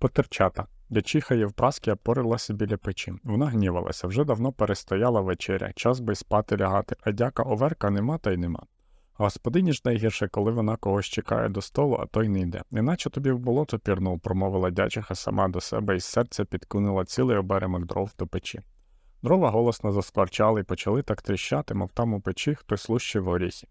Потерчата. Дячиха Євпраскія порилася біля печі. Вона гнівалася, вже давно перестояла вечеря, час би спати лягати, а дяка оверка нема та й нема. Господині ж найгірше, коли вона когось чекає до столу, а той не йде. Неначе тобі в болото пірнув, промовила дячиха сама до себе і з серця підкинула цілий оберемок дров до печі. Дрова голосно заскварчали і почали так тріщати, мов там у печі хтось лущив оріхи.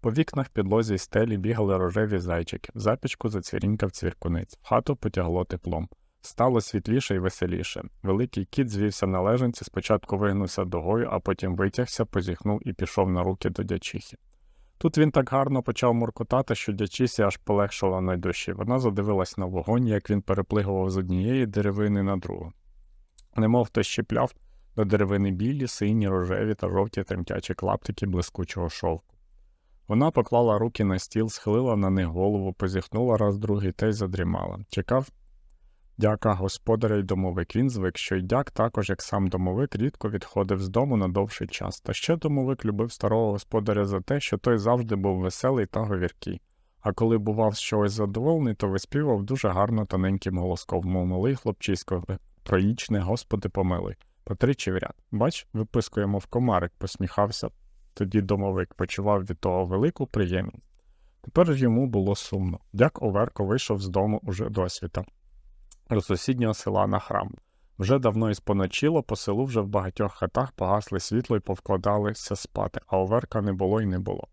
По вікнах підлозі й стелі бігали рожеві зайчики, в запічку зацвірінькав цвіркунець, в хату потягло теплом. Стало світліше й веселіше. Великий кіт звівся на лежанці, спочатку вигнувся дугою, а потім витягся, позіхнув і пішов на руки до дячихи. Тут він так гарно почав муркотати, що дячісі аж полегшила на душі. Вона задивилась на вогонь, як він переплигував з однієї деревини на другу. Немов хтось щіпляв до деревини білі, сині, рожеві та жовті тремтячі клаптики блискучого шовку. Вона поклала руки на стіл, схилила на них голову, позіхнула раз другий та й задрімала. Чекав дяка господаря й домовик. Він звик, що й дяк також, як сам домовик, рідко відходив з дому на довший час. Та ще домовик любив старого господаря за те, що той завжди був веселий та говіркий. А коли бував чогось задоволений, то виспівав дуже гарно тоненьким голоском, мов малий хлопчисько, проїчне, господи помилуй, по тричі в ряд. Бач, випискує, мов комарик, посміхався. Тоді домовик почував від того велику приємність. Тепер ж йому було сумно. Дяк Оверко вийшов з дому уже досвіта до сусіднього села на храм. Вже давно і споночило, по селу вже в багатьох хатах погасли світло і повкладалися спати, а оверка не було й не було.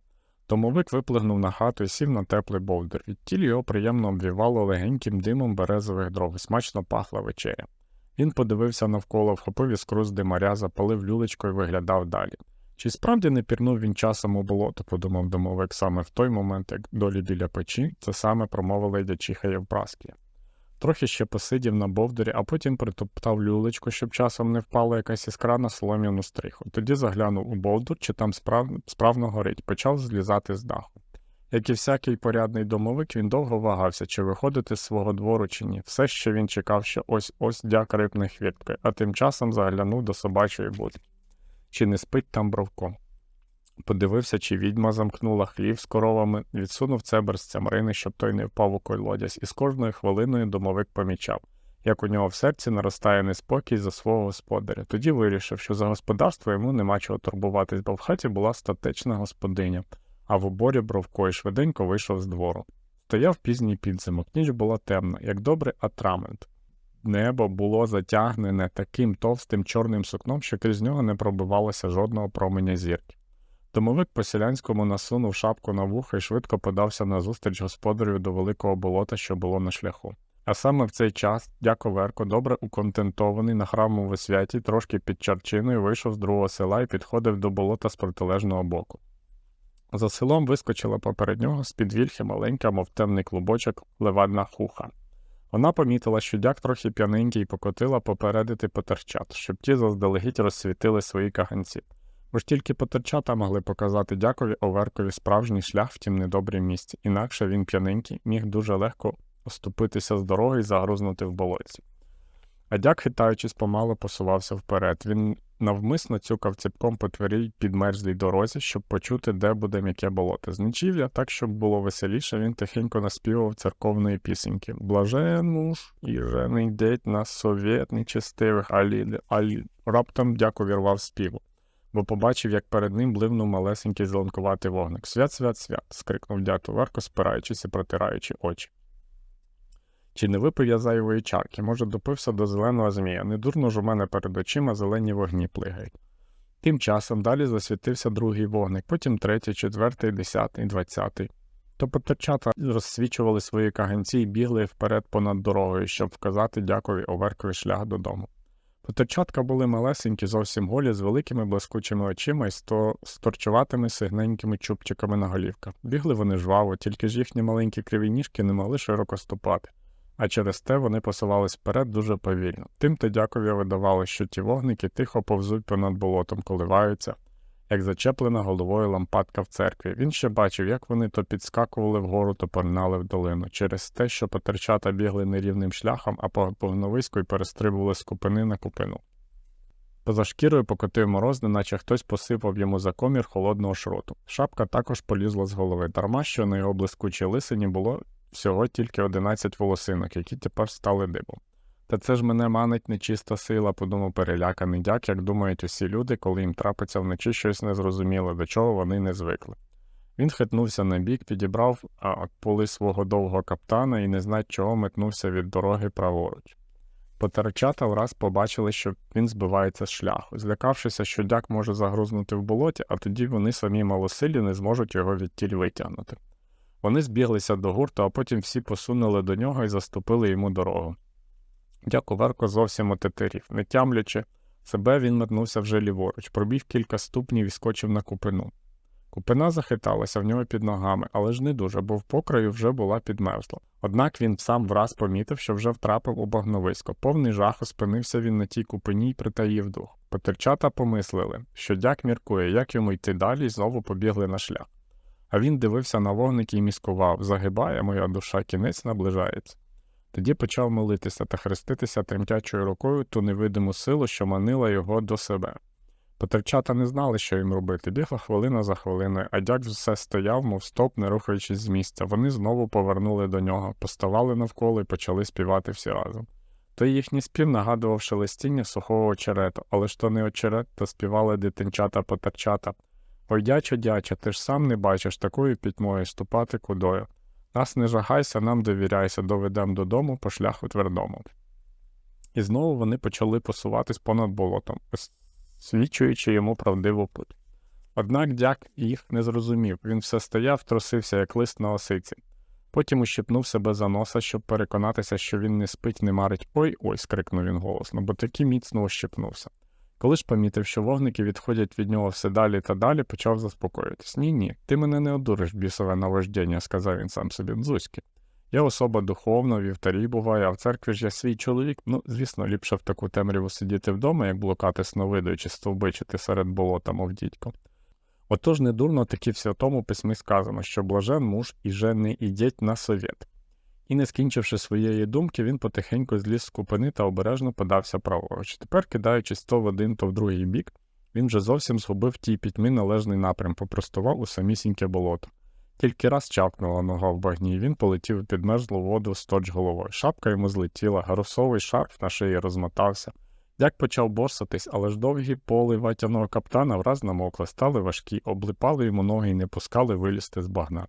Домовик виплигнув на хату і сів на теплий бовдур. Від тілі його приємно обвівало легеньким димом березових дров і смачно пахла вечеря. Він подивився навколо, вхопив іскру з димаря, запалив люлечко і виглядав далі. Чи справді не пірнув він часом у болото, подумав домовик саме в той момент, як долі біля печі, це саме промовила дячиха Євпраскія. Трохи ще посидів на бовдурі, а потім притоптав люлечку, щоб часом не впала якась іскра на солом'яну стриху. Тоді заглянув у бовдур, чи там справ... справно горить, почав злізати з даху. Як і всякий порядний домовик, він довго вагався, чи виходити з свого двору, чи ні. Все ще він чекав, що ось ось дяк рипне хвірткою, а тим часом заглянув до собачої будки. Чи не спить там бровко? Подивився, чи відьма замкнула хлів з коровами, відсунув цебер з цямрини, щоб той не впав у колодязь, і з кожною хвилиною домовик помічав, як у нього в серці наростає неспокій за свого господаря. Тоді вирішив, що за господарство йому нема чого турбуватись, бо в хаті була статечна господиня, а в уборі бровко і швиденько вийшов з двору. Стояв пізній підзимок, ніч була темна, як добрий атрамент. Небо було затягнене таким товстим чорним сукном, що крізь нього не пробивалося жодного променя зірки. Домовик по селянському насунув шапку на вуха і швидко подався назустріч господарю до великого болота, що було на шляху. А саме в цей час дяковерко, добре уконтентований на храмовій святі, трошки під чарчиною, вийшов з другого села і підходив до болота з протилежного боку. За селом вискочила поперед нього з під вільхи маленька, мов темний клубочок, левадна хуха. Вона помітила, що дяк трохи п'яненький і покотила попередити потерчат, щоб ті заздалегідь розсвітили свої каганці. Бо ж тільки потерчата могли показати дякові Оверкові справжній шлях в тім недобрім місці, інакше він п'яненький міг дуже легко оступитися з дороги і загрузнути в болоті. А дяк, хитаючись, помало посувався вперед. Він навмисно цюкав ціпком по тверій підмерзлій дорозі, щоб почути, де буде м'яке болото. З нічів'я, так, щоб було веселіше, він тихенько наспівав церковної пісеньки. Блажен муж і же не йдеть на совєт нечестивих, алі, алі. Раптом дяк увірвав співу бо побачив, як перед ним бливнув малесенький зеленкуватий вогник. Свят, свят, свят. скрикнув дяту Верко, спираючись і протираючи очі. Чи не випив я зайвої чарки? Може, допився до зеленого змія. Недурно ж у мене перед очима зелені вогні плигають. Тим часом далі засвітився другий вогник, потім третій, четвертий, десятий, двадцятий. То потерчата розсвічували свої каганці і бігли вперед понад дорогою, щоб вказати дякові Оверкові шлях додому. Потерчатка були малесенькі, зовсім голі, з великими блискучими очима і сто... сторчуватими сигненькими чубчиками на голівках. Бігли вони жваво, тільки ж їхні маленькі криві ніжки не могли широко ступати, а через те вони посувались вперед дуже повільно. Тим то дякові видавали, що ті вогники тихо повзуть понад болотом, коливаються, як зачеплена головою лампадка в церкві. Він ще бачив, як вони то підскакували вгору, то порнали в долину, через те, що потерчата бігли нерівним шляхом, а по повновиську й перестрибували з купини на купину. Поза шкірою покотив мороз, неначе хтось посипав йому за комір холодного шроту. Шапка також полізла з голови, дарма що на його блискучій лисині було всього тільки 11 волосинок, які тепер стали дибом. Та це ж мене манить нечиста сила, подумав переляканий дяк, як думають усі люди, коли їм трапиться вночі щось незрозуміле, до чого вони не звикли. Він хитнувся на бік, підібрав поли свого довгого каптана і не знать чого метнувся від дороги праворуч. Потерчата враз побачили, що він збивається з шляху, злякавшися, що дяк може загрузнути в болоті, а тоді вони самі малосилі не зможуть його відтіль витягнути. Вони збіглися до гурту, а потім всі посунули до нього і заступили йому дорогу. Дяк Оверко зовсім отетерів, не тямлячи себе, він метнувся вже ліворуч, пробіг кілька ступнів і скочив на купину. Купина захиталася в нього під ногами, але ж не дуже, бо в покраю вже була підмерзла. Однак він сам враз помітив, що вже втрапив у багновисько. Повний жаху спинився він на тій купині й притаїв дух. Потерчата помислили, що дяк міркує, як йому йти далі, і знову побігли на шлях. А він дивився на вогники і міскував загибає моя душа, кінець наближається. Тоді почав молитися та хреститися тремтячою рукою ту невидиму силу, що манила його до себе. Потерчата не знали, що їм робити. Бігла хвилина за хвилиною, а дяк все стояв, мов стоп, не рухаючись з місця. Вони знову повернули до нього, поставали навколо і почали співати всі разом. Той їхній спів нагадував шелестіння сухого очерету, але ж то не очерет, то співали дитинчата потерчата. Ой, дячо, дячо, ти ж сам не бачиш такою пітьмою ступати кудою. Нас не жагайся, нам довіряйся, доведем додому по шляху твердому. І знову вони почали посуватись понад болотом, свідчуючи йому правдиву путь. Однак дяк їх не зрозумів, він все стояв, трусився, як лист на осиці. Потім ущипнув себе за носа, щоб переконатися, що він не спить, не марить ой ой, скрикнув він голосно, бо таки міцно ущипнувся. Коли ж помітив, що вогники відходять від нього все далі та далі, почав заспокоїтись. Ні, ні, ти мене не одуриш, бісове наваждення, сказав він сам собі Дзузьки. Я особа духовна, в вівтарі буває, а в церкві ж я свій чоловік. Ну, звісно, ліпше в таку темряву сидіти вдома, як блукати сновидою чи стовбичити серед болота, мов дідько. Отож недурно таки в святому письмі сказано, що блажен муж і жени ідіть на совєт. І, не скінчивши своєї думки, він потихеньку зліз з купини та обережно подався праворуч. Тепер, кидаючись то в один, то в другий бік, він вже зовсім згубив тій пітьмі належний напрям, попростував у самісіньке болото. Тільки раз чапнула нога в багні, і він полетів у підмерзлу воду сточ головою. Шапка йому злетіла, гарусовий шарф на шиї розмотався. Дяк почав борсатись, але ж довгі поли ватяного каптана враз намокли, стали важкі, облипали йому ноги і не пускали вилізти з багна.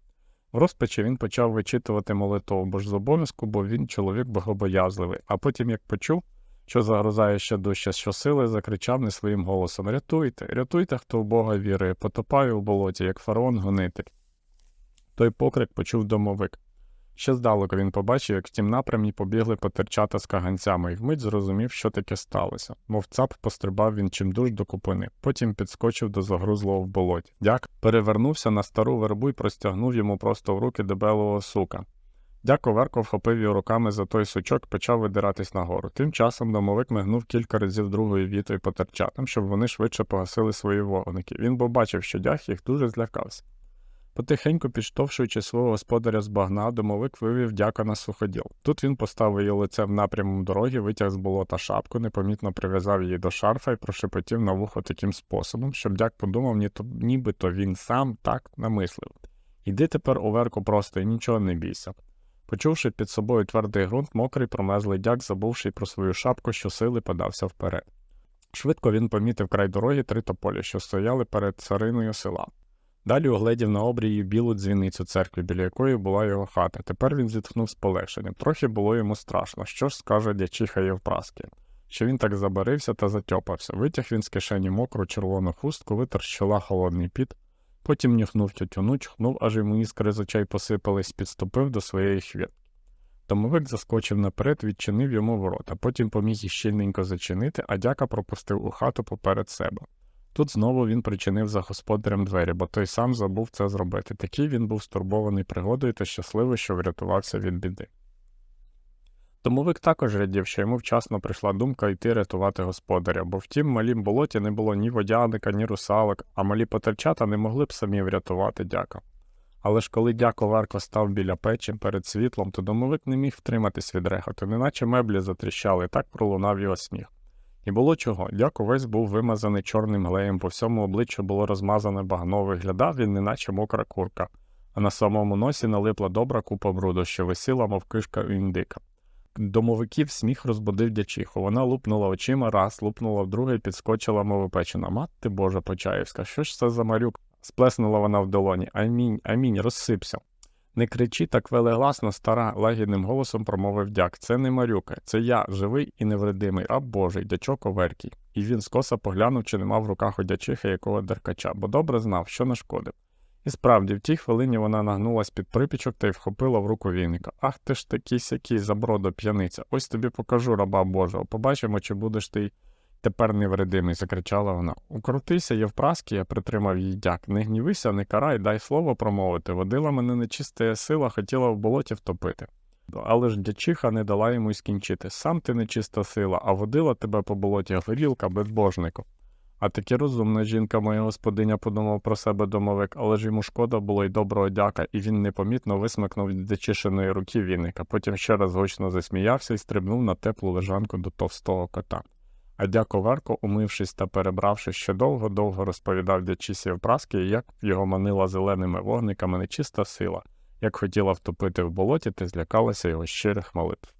В розпачі він почав вичитувати молитву, бо ж з обов'язку, бо він чоловік богобоязливий, а потім, як почув, що загрозає ще дужче щосили, закричав не своїм голосом Рятуйте, рятуйте, хто в Бога вірує, потопаю в болоті, як фараон гонитель. Той покрик почув домовик. Ще здалеку він побачив, як в тім напрямі побігли потерчата з каганцями, і вмить зрозумів, що таке сталося. Мов цап пострибав він чимдуж до купини, потім підскочив до загрузлого в болоті. Дяк перевернувся на стару вербу і простягнув йому просто в руки дебелого сука. Дяк оверко вхопив його руками за той сучок почав видиратись нагору. Тим часом домовик мигнув кілька разів другою вітою потерчатам, щоб вони швидше погасили свої вогники. Він бо бачив, що дяк їх дуже злякався. Потихеньку підштовхуючи свого господаря з багна, домовик вивів дяка на суходіл. Тут він поставив її лицем напрямом дороги, витяг з болота шапку, непомітно прив'язав її до шарфа і прошепотів на вухо таким способом, щоб дяк подумав, ні то, нібито він сам так намислив. Іди тепер оверко просто і нічого не бійся. Почувши під собою твердий ґрунт, мокрий промерзлий дяк, забувши про свою шапку, щосили подався вперед. Швидко він помітив край дороги три тополі, що стояли перед цариною села. Далі угледів на обрії білу дзвіницю церкви, біля якої була його хата. Тепер він зітхнув з полегшенням. Трохи було йому страшно. Що ж скаже дячиха Євпраски? Що він так забарився та затьопався. Витяг він з кишені мокру червону хустку, витер з чола холодний піт, потім нюхнув тютюну, чхнув, аж йому іскри з очей посипались, підступив до своєї хвітки. Домовик заскочив наперед, відчинив йому ворота, потім поміг їх щільненько зачинити, а дяка пропустив у хату поперед себе. Тут знову він причинив за господарем двері, бо той сам забув це зробити. Такий він був стурбований пригодою та щасливий, що врятувався від біди. Домовик також радів, що йому вчасно прийшла думка йти рятувати господаря, бо в тім малім болоті не було ні водяника, ні русалок, а малі потерчата не могли б самі врятувати дяка. Але ж коли дяко Варко став біля печі перед світлом, то домовик не міг втриматись від рехоту, неначе меблі затріщали, так пролунав його сміх. І було чого. Дяк увесь був вимазаний чорним глеєм, по всьому обличчю було розмазане багно, виглядав він, неначе мокра курка. а на самому носі налипла добра купа бруду, що висіла, мов кишка у індика. Домовиків сміх розбудив дячиху. Вона лупнула очима раз, лупнула вдруге і підскочила, мов опечена. Мати Божа Почаївська, що ж це за малюк? Сплеснула вона в долоні. Амінь, амінь, розсипся. Не кричи так велегласно, стара, лагідним голосом промовив дяк. Це не Марюка, це я, живий і невредимий, раб Божий, дячок Оверкій. І він скоса поглянув, чи нема в руках у дячихи якого деркача, бо добре знав, що нашкодив. І справді, в тій хвилині вона нагнулась під припічок та й вхопила в руку віника. Ах ти ж такий сякий забродо п'яниця. Ось тобі покажу раба Божого. Побачимо, чи будеш ти тепер невредимий, закричала вона. Укрутися, Євпраскія, притримав її дяк. Не гнівися, не карай, дай слово промовити. Водила мене нечиста сила, хотіла в болоті втопити. Але ж дячиха не дала йому й скінчити. Сам ти нечиста сила, а водила тебе по болоті горілка безбожнику. А таки розумна жінка, моя господиня, подумав про себе домовик, але ж йому шкода було й доброго дяка, і він непомітно висмикнув від дичишиної руки віника, потім ще раз гучно засміявся і стрибнув на теплу лежанку до товстого кота. А дяко Верко, умившись та перебравшись, ще довго-довго розповідав дячісі праски, як його манила зеленими вогниками нечиста сила, як хотіла втопити в болоті та злякалася його щирих молитв.